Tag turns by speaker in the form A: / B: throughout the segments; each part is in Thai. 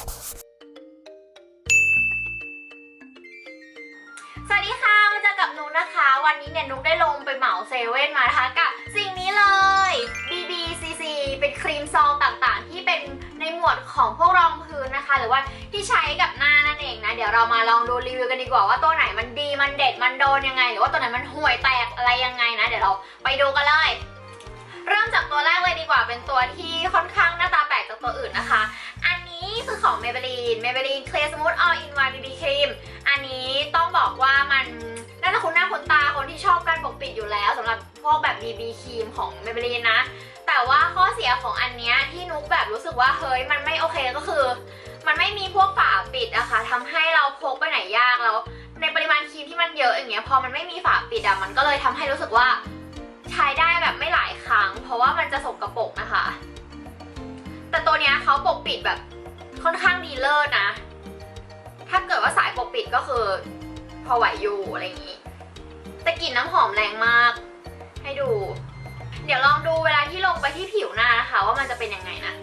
A: สวัสดีค่ะ มาเจอกับนุกนะคะ วันนี้เนี่ยนุกได้ลงไปเหมาเซเว่นมานะคะกับสิ่งนี้เลย BBCC เป็นครีมซองต่างๆ ที่เป็นในหมวดของพวกรองพื้นนะคะ หรือว่าที่ใช้กับหน้านั่นเองนะ เดี๋ยวเรามาลองดูรีวิวกันดีกว่าว่าตัวไหนมันดีมันเด็ดมันโดนยังไง หรือว่าตัวไหนมันห่วยแตกอะไรยังไงนะ เดี๋ยวเราไปดูกันเลย เริ่มจากตัวแรกเลยดีกว่าเป็นตัวที่ค่อนข้างหน้าตาแปลกจากตัวอื่นนะคะ นนี้คือของ Maybelline Maybelline Clear Smooth All in One BB Cream อันนี้ต้องบอกว่ามันน่าจะคุ้นหน้าคุ้นตาคนที่ชอบการปกปิดอยู่แล้วสำหรับพวกแบบ BB ครีมของ Maybelline นะ แต่ว่าข้อเสียของอันเนี้ยที่นุกแบบรู้สึกว่าเฮ้ยมันไม่โอเคก็คือ มันไม่มีพวกฝาปิดอะค่ะทำให้เราพกไปไหนยากแล้ว ในปริมาณครีมที่มันเยอะอย่างเงี้ยพอมันไม่มีฝาปิดอะมันก็เลยทำให้รู้สึกว่าใช้ได้แบบไม่หลายครั้ง เพราะว่ามันจะสกรปรกนะคะ แต่ตัวเนี้ยเขาปกปิดแบบ ค่อนข้างดีเลิศนะ ถ้าเกิดว่าสายปกปิดก็คือพอไหวอยู่อะไรอย่างนี้ แต่กลิ่นน้ำหอมแรงมาก ให้ดู เดี๋ยวลองดูเวลาที่ลงไปที่ผิวหน้านะคะ ว่ามันจะเป็นยังไงนะ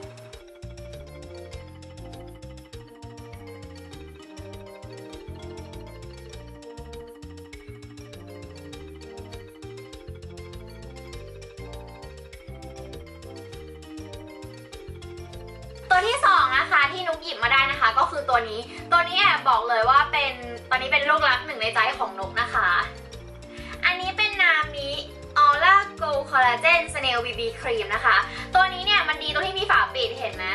A: ตัวที่สองนะคะที่นุกหยิบมาได้นะคะ ก็คือตัวนี้ ตัวนี้แอบบอกเลยว่าเป็นตอนนี้เป็นลูกรักหนึ่งในใจของนุกนะคะ อันนี้เป็นนามิออร่าโกลคอลลาเจนสเนลบีบีครีมนะคะ ตัวนี้เนี่ยมันดีตรงที่มีฝาปิดเห็นไหม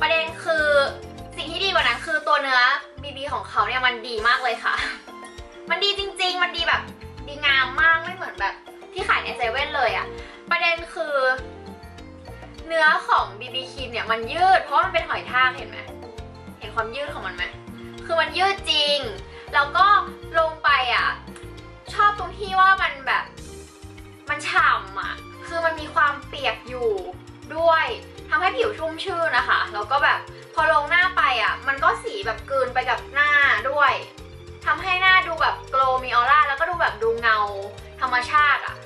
A: ประเด็นคือสิ่งที่ดีกว่านั้นคือตัวเนื้อบีบีของเขาเนี่ยมันดีมากเลยค่ะ มันดีจริง ๆ มันดีแบบดีงามมากไม่เหมือนแบบที่ขายในเซเว่นเลยอะประเด็นคือ เนื้อของบีบีครีมเนี่ยมันยืด เพราะมันเป็นหอยทากเห็นไหมเห็นความยืดของมันไหมคือมันยืดจริง แล้วก็ลงไปอะ ชอบตรงที่ว่ามันแบบ มันฉ่ำอะ คือมันมีความเปียกอยู่ด้วยทำให้ผิวชุ่มชื่นนะคะ แล้วก็แบบพอลงหน้าไปอะ มันก็สีแบบกลืนไปกับหน้าด้วยทำให้หน้าดูแบบโกลมีออร่า แล้วก็ดูแบบดูเงาธรรมชาติอะ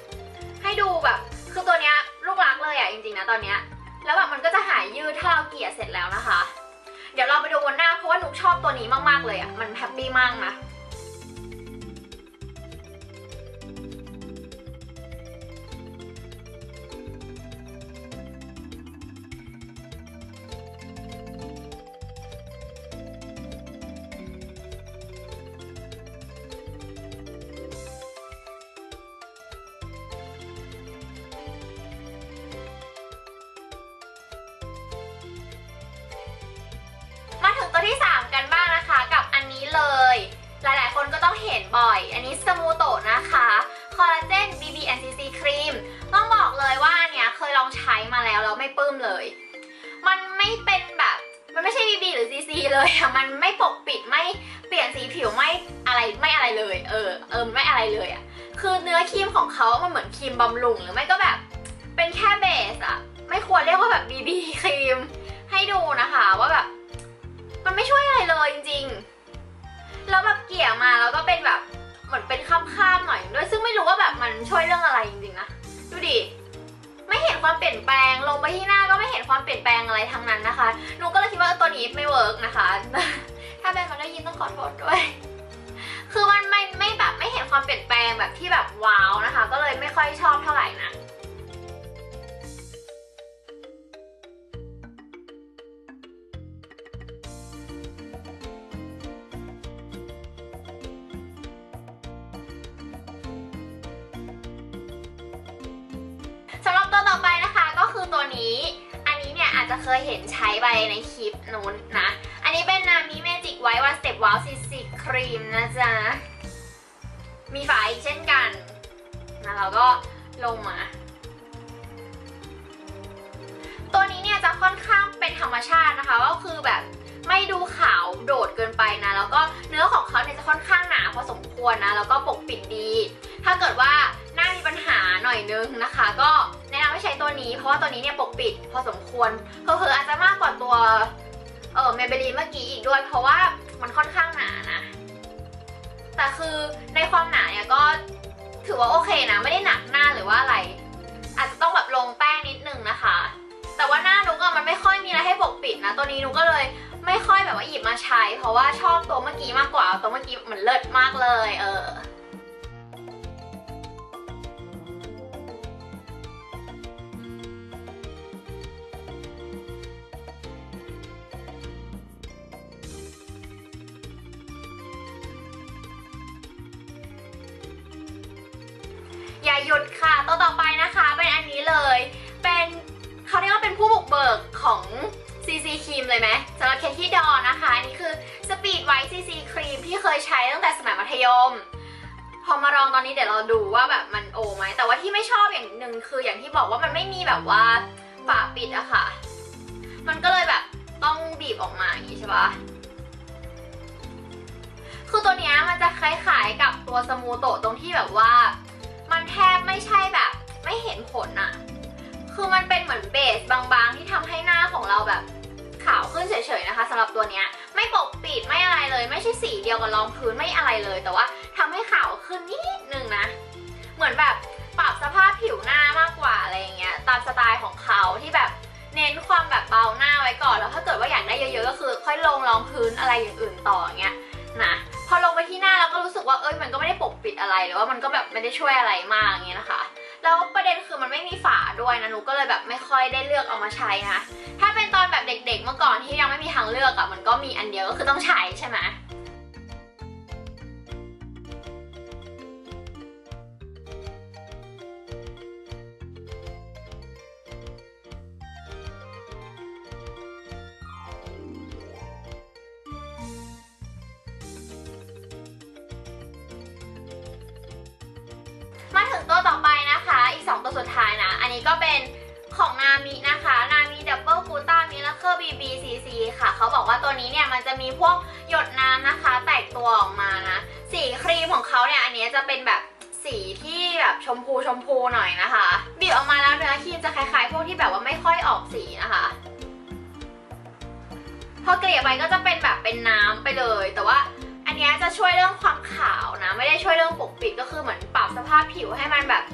A: ให้ดูแบบ คือตัวเนี้ยลูกรักเลยอะจริงๆนะตอนเนี้ย แล้วแบบมันก็จะหายยืดถ้าเราเกลี่ยเสร็จแล้วนะคะ เดี๋ยวเราไปดูบนหน้าเพราะว่านุกชอบตัวนี้มากๆเลยอะมันแฮปปี้มากนะ ห็นบ่อย อันนี้สมูโตะนะคะคอลลาเจน BBNCC ครีมต้องบอกเลยว่าอันเนี้ยเคยลองใช้มาแล้วแล้วไม่ปลื้มเลย มันไม่เป็นแบบมันไม่ใช่ BB หรือ CC เลยอะมันไม่ปกปิดไม่เปลี่ยนสีผิวไม่อะไรไม่อะไรเลย เออเออไม่อะไรเลยอะคือเนื้อครีมของเขามันเหมือนครีมบำรุงหรือไม่ก็แบบ เป็นแค่เบสอะ ยินต้องขอโทษด้วย คือมันไม่ไม่แบบไม่เห็นความเปลี่ยนแปลงแบบที่แบบว้าวนะคะ ก็เลยไม่ค่อยชอบเท่าไหร่นะสำหรับตัวต่อไปนะคะก็คือตัวนี้ อันนี้เนี่ยอาจจะเคยเห็นใช้ไปในคลิปนู้นนะ นี้เป็นนามิเมจิกไวท์วันสเต็ปว w ลซิซิครีมนะจ๊ะ มีฝาอีกเช่นกันนะแล้วก็ลงมา ตัวนี้เนี่ยจะค่อนข้างเป็นธรรมชาตินะคะ ก็คือแบบไม่ดูขาวโดดเกินไปนะ แล้วก็เนื้อของเขาเนี่ยจะค่อนข้างหนาพอสมควรนะ แล้วก็ปกปิดดี ถ้าเกิดว่าหน้ามีปัญหาหน่อยนึงนะคะ ก็แนะนำให้ใช้ตัวนี้ เพราะว่าตัวนี้เนี่ยปกปิดพอสมควร ด้วย เพราะว่ามันค่อนข้างหนานะ แต่คือในความหนาเนี่ยก็ถือว่าโอเคนะไม่ได้หนักหน้าหรือว่าอะไร อาจจะต้องแบบลงแป้งนิดนึงนะคะ แต่ว่าหน้านุกอะมันไม่ค่อยมีอะไรให้ปกปิดนะ ตัวนี้นุกก็เลยไม่ค่อยแบบว่าหยิบมาใช้ เพราะว่าชอบตัวเมื่อกี้มากกว่าตัวเมื่อกี้มันเลิศมากเลย เออ อย่าหยุดค่ะ ตัวต่อไปนะคะเป็นอันนี้เลย เป็นเขาเรียกว่าเป็นผู้บุกเบิกของ CC ครีมเลยไหมสำหรับเคที่ดอนะคะ อันนี้คือสปีดไวท์ CC ครีมที่เคยใช้ตั้งแต่สมัยมัธยม พอมาลองตอนนี้เดี๋ยวเราดูว่าแบบมันโอไหม แต่ว่าที่ไม่ชอบอย่างหนึ่งคืออย่างที่บอกว่ามันไม่มีแบบว่าฝาปิดอะค่ะ มันก็เลยแบบต้องบีบออกมาอย่างนี้ใช่ปะคือตัวเนี้ยมันจะคล้ายๆกับตัวสมูโตะตรงที่แบบว่า ไม่ใช่แบบ ไม่เห็นผลอะคือมันเป็นเหมือนเบสบางๆ ที่ทำให้หน้าของเราแบบขาวขึ้นเฉยๆนะคะสำหรับตัวเนี้ยไม่ปกปิดไม่อะไรเลย ไม่ใช่สีเดียวกับรองพื้นไม่อะไรเลย แต่ว่าทำให้ขาวขึ้นนิดนึงนะ เหมือนแบบปรับสภาพผิวหน้ามากกว่าอะไรอย่างเงี้ยตามสไตล์ของเขาที่แบบเน้นความแบบเบาหน้าไว้ก่อนแล้วถ้าเกิดว่าอยากได้เยอะๆก็คือ ค่อยลงรองพื้นอะไรอย่างอื่นต่ออย่างเงี้ย พอลงไปที่หน้าแล้วก็รู้สึกว่าเอ้ยมันก็ไม่ได้ปกปิดอะไรหรือว่ามันก็แบบไม่ได้ช่วยอะไรมากอย่างเงี้ยนะคะแล้วประเด็นคือมันไม่มีฝาด้วยนะหนูก็เลยแบบไม่ค่อยได้เลือกเอามาใช้นะถ้าเป็นตอนแบบเด็ก ๆ เมื่อก่อนที่ยังไม่มีทางเลือกอะ่ะมันก็มีอันเดียวก็คือต้องใช้ใช่ไหม ของนามินะคะ นามิดับเบิลกูต้ามิลเคอร์บีบีซีซีค่ะ เขาบอกว่าตัวนี้เนี่ยมันจะมีพวกหยดน้ำนะคะ แตกตัวออกมานะ สีครีมของเขาเนี่ย อันนี้จะเป็นแบบสีที่แบบชมพูชมพูหน่อยนะคะ บีบออกมาแล้วเนื้อครีมจะคล้ายๆ พวกที่แบบว่าไม่ค่อยออกสีนะคะพอเกลี่ยไปก็จะเป็นแบบเป็นน้ำไปเลย แต่ว่าอันนี้จะช่วยเรื่องความขาวนะ ไม่ได้ช่วยเรื่องปกปิดก็คือเหมือนปรับสภาพผิวให้มันแบบ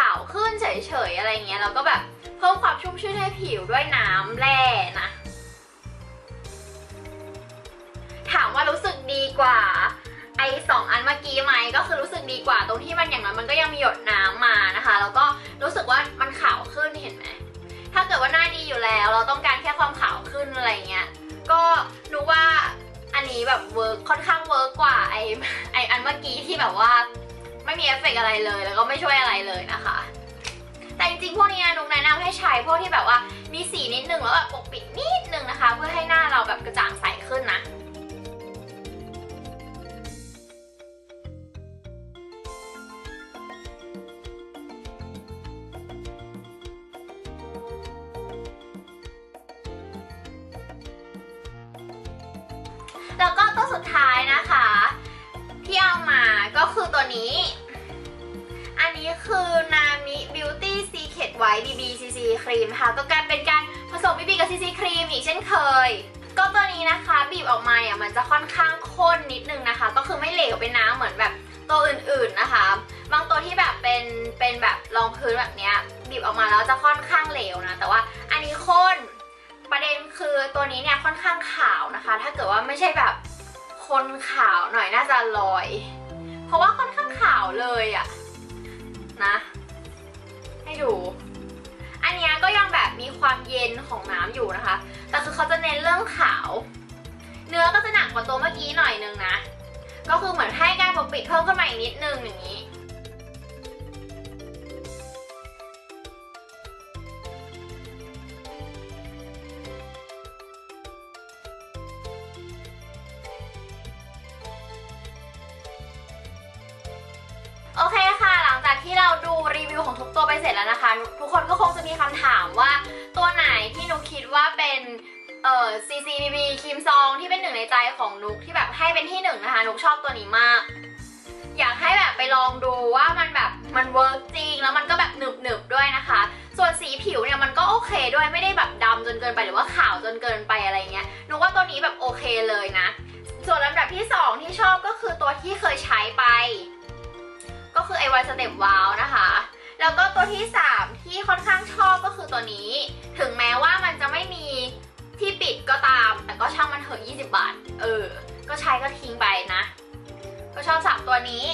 A: ขาวขึ้นเฉยๆอะไรเงี้ยแล้วก็แบบเพิ่มความชุ่มชื่นให้ผิวด้วยน้ำแร่นะ ถามว่ารู้สึกดีกว่าไอสองอันเมื่อกี้ไหมก็คือรู้สึกดีกว่าตรงที่มันอย่างนั้นมันก็ยังมีหยดน้ำมานะคะ แล้วก็รู้สึกว่ามันขาวขึ้นเห็นไหมถ้าเกิดว่าหน้าดีอยู่แล้ว เราต้องการแค่ความขาวขึ้นอะไรเงี้ยก็รู้ว่าอันนี้แบบเวิร์กค่อนข้างเวิร์กกว่าไอไออันเมื่อกี้ที่แบบว่า ไม่มีเอฟเฟกต์อะไรเลย แล้วก็ไม่ช่วยอะไรเลยนะคะ แต่จริงๆพวกนี้นุกแนะนำให้ใช้พวกที่แบบว่ามีสีนิดนึงแล้วแบบปกปิดนิดนึงนะคะ เพื่อให้หน้าเราแบบกระจ่างใสขึ้นนะแล้วก็ตัวสุดท้ายนะคะ ที่เอามาก็คือตัวนี้ นี้คือ Nami Beauty Secret White BB CC ครีมค่ะก็กายเป็นการผสม BB กับ CC ครีมอีกเช่นเคย ก็ตัวนี้นะคะบีบออกมาอะมันจะค่อนข้างข้นนิดนึงนะคะ ก็คือไม่เหลวเป็นน้ำเหมือนแบบตัวอื่นๆนะคะ บางตัวที่แบบเป็นเป็นแบบรองพื้นแบบเนี้ยบีบออกมาแล้วจะค่อนข้างเหลวนะ แต่ว่าอันนี้ข้นประเด็นคือตัวนี้เนี่ยค่อนข้างขาวนะคะ ถ้าเกิดว่าไม่ใช่แบบคนขาวหน่อยน่าจะลอย เพราะว่าค่อนข้างขาวเลยอะ นะ ให้ดู อันเนี้ยก็ยังแบบมีความเย็นของน้ำอยู่นะคะ แต่คือเขาจะเน้นเรื่องขาว เนื้อก็จะหนักกว่าตัวเมื่อกี้หน่อยนึงนะ ก็คือเหมือนให้การปกปิดเพิ่มขึ้นมาอีกนิดนึงอย่างนี้ ทุกตัวไปเสร็จแล้วนะคะ ทุกคนก็คงจะมีคำถามว่าตัวไหนที่นุกคิดว่าเป็นเอ่อ CCBB ครีมซองที่เป็นหนึ่งในใจของนุกที่แบบให้เป็นที่หนึ่งนะคะนุกชอบตัวนี้มาก อยากให้แบบไปลองดูว่ามันแบบมันเวิร์กจริงแล้วมันก็แบบหนึบหนึบด้วยนะคะ ส่วนสีผิวเนี่ยมันก็โอเคด้วยไม่ได้แบบดำจนเกินไปหรือว่าขาวจนเกินไปอะไรเงี้ยนุกว่าตัวนี้แบบโอเคเลยนะ ส่วนลำดับที่สองที่ชอบก็คือตัวที่เคยใช้ไป ก็คือไอวายสเต็ปวาวนะคะ แล้วก็ตัวที่ 3 ที่ค่อนข้างชอบก็คือตัวนี้ ถึงแม้ว่ามันจะไม่มีที่ปิดก็ตาม แต่ก็ช่างมันเถอะ20 บาท เออ ก็ใช้ก็ทิ้งไปนะ ก็ชอบสามตัวนี้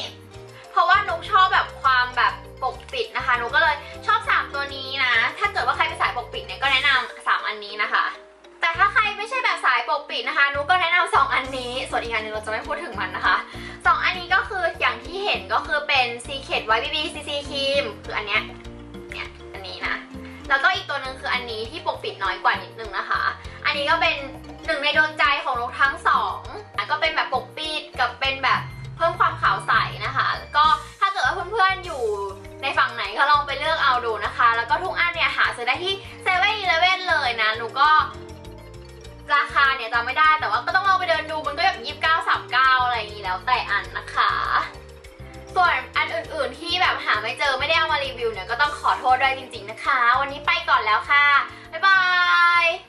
A: เพราะว่านุกชอบแบบความแบบปกปิดนะคะ นุกก็เลยชอบสามตัวนี้นะ ถ้าเกิดว่าใครเป็นสายปกปิดเนี่ยก็แนะนำสามอันนี้นะคะ แต่ถ้าใครไม่ใช่แบบสายปกปิดนะคะ นุกก็แนะนำสองอันนี้ ส่วนอีกอันหนึงเราจะไม่พูดถึงมันนะคะ นก็คือเป็น Secret White BB CC Cream คืออันเนี้ยเนี่ยอันนี้นะ แล้วก็อีกตัวหนึ่งคืออันนี้ที่ปกปิดน้อยกว่านิดนึงนะคะ อันนี้ก็เป็นหนึ่งในดวงใจของนกทั้งสองก็เป็นแบบปกปิดกับเป็นแบบเพิ่มความขาวใสนะคะ ก็ถ้าเกิดว่าเพื่อนๆอยู่ในฝั่งไหนก็ลองไปเลือกเอาดูนะคะ แล้วก็ทุกอันเนี่ยหาซื้อได้ที่เซเว่นอีเลเว่นเลยนะ หนูก็ราคาเนี่ยจำไม่ได้แต่ว่าก็ต้องลองไปเดินดูมันก็แบบยี่สิบเก้าสามเก้าอะไรอย่างนี้แล้วแต่อันนะคะ ส่วนอันอื่นๆที่แบบหาไม่เจอไม่ได้เอามารีวิวเนี่ยก็ต้องขอโทษด้วยจริง ๆนะคะ วันนี้ไปก่อนแล้วค่ะ บ๊ายบาย